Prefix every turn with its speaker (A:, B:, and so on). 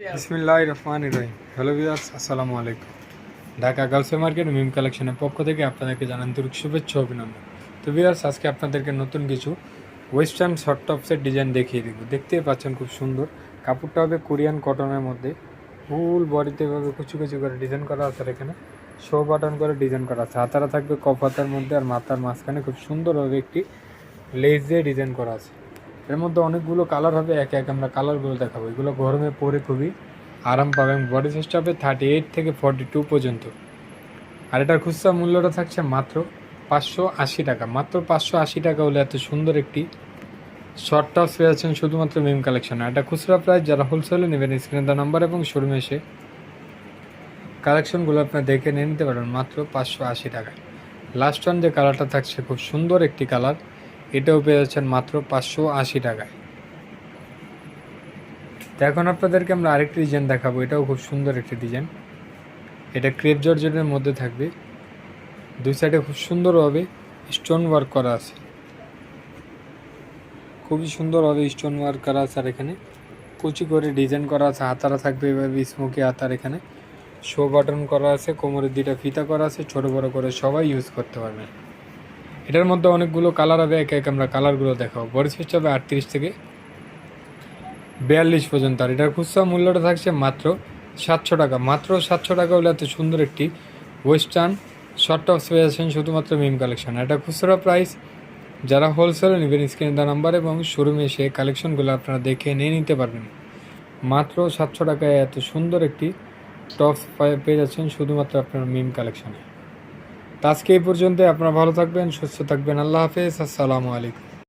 A: বিসমিল্লাহ রহমান রহিম। Hello viewers আসসালামু আলাইকুম। ঢাকা গার্লস মার্কেট মিম কালেকশনের পক্ষ থেকে আপনাদেরকে জানান তুর্ক শুভেচ্ছা অভিনন্দন। তো ভিউয়ার্স আজকে আপনাদেরকে নতুন কিছু ওয়েস্টার্ন শর্ট টপসের ডিজাইন দেখিয়ে দিব। দেখতেই পাচ্ছেন খুব সুন্দর। কাপড়টা হবে কোরিয়ান কটনের মধ্যে। ফুল বডিতে এভাবে কুচি কুচি করে ডিজাইন করা আছে এখানে। শো বাটন করে ডিজাইন করা আছে। হাতারা থাকবে কপ হাতার মধ্যে আর মাথার মাঝখানে খুব সুন্দরভাবে একটি লেস দিয়ে ডিজাইন করা আছে। এর মধ্যে অনেকগুলো কালার হবে, এক এক আমরা কালারগুলো দেখাবো। এগুলো গরমে পরে খুবই আরাম পাবেন বডি সাইজটা হবে থার্টি এইট থেকে ফর্টি টু পর্যন্ত। আর এটার খুচরা মূল্যটা থাকছে মাত্র পাঁচশো আশি টাকা। মাত্র পাঁচশো আশি টাকা হলে এত সুন্দর একটি শর্ট টপস পেয়েছেন শুধুমাত্র মিম কালেকশনে এটা খুচরা প্রাইস যারা হোলসেলে নেবেন স্ক্রিনে দেওয়া নাম্বার এবং শোরুমে এসে কালেকশনগুলো আপনার দেখে নিয়ে নিতে পারবেন মাত্র পাঁচশো আশি টাকায়। লাস্ট ওয়ান যে কালারটা থাকছে, খুব সুন্দর একটি কালার এটাও পেয়ে যাচ্ছেন মাত্র পাঁচশো আশি টাকায়। তো এখন আপনাদেরকে আমরা আরেকটি ডিজাইন দেখাবো, এটাও খুব সুন্দর একটি ডিজাইন এটা ক্রেপ জর্জেটের মধ্যে থাকবে। দুই সাইডে খুব সুন্দরভাবে স্টোন ওয়ার্ক করা আছে। খুবই সুন্দরভাবে স্টোন ওয়ার্ক করা আছে আর এখানে। কুচি করে ডিজাইন করা আছে, হাতারা থাকবে এভাবে স্মোকি হাতার এখানে। শো বাটন করা আছে, কোমরের দুইটা ফিতা করা আছে, ছোট বড় করে সবাই ইউজ করতে পারবে এটার মধ্যে অনেকগুলো কালার হবে, এক এক আমরা কালারগুলো দেখাবো। বডি সাইজ হবে আটত্রিশ থেকে বিয়াল্লিশ পর্যন্ত। আর এটার খুচরা মূল্যটা থাকছে মাত্র সাতশো টাকা। মাত্র সাতশো টাকা হলে এত সুন্দর একটি ওয়েস্টার্ন শর্ট টপস পেয়ে যাচ্ছেন শুধুমাত্র মিম কালেকশন এটা খুচরা প্রাইস যারা হোলসেলে নেবেন স্ক্রিনে দেওয়া নাম্বার এবং শোরুমে এসে কালেকশনগুলো আপনারা দেখে নিয়ে নিতে পারবেন। মাত্র সাতশো টাকায় এত সুন্দর একটি টপস পেয়ে যাচ্ছেন শুধুমাত্র আপনার মিম কালেকশনে তো আজকে এই পর্যন্ত আপনারা ভালো থাকবেন সুস্থ থাকবেন। আল্লাহ হাফেজ। আসসালামু আলাইকুম।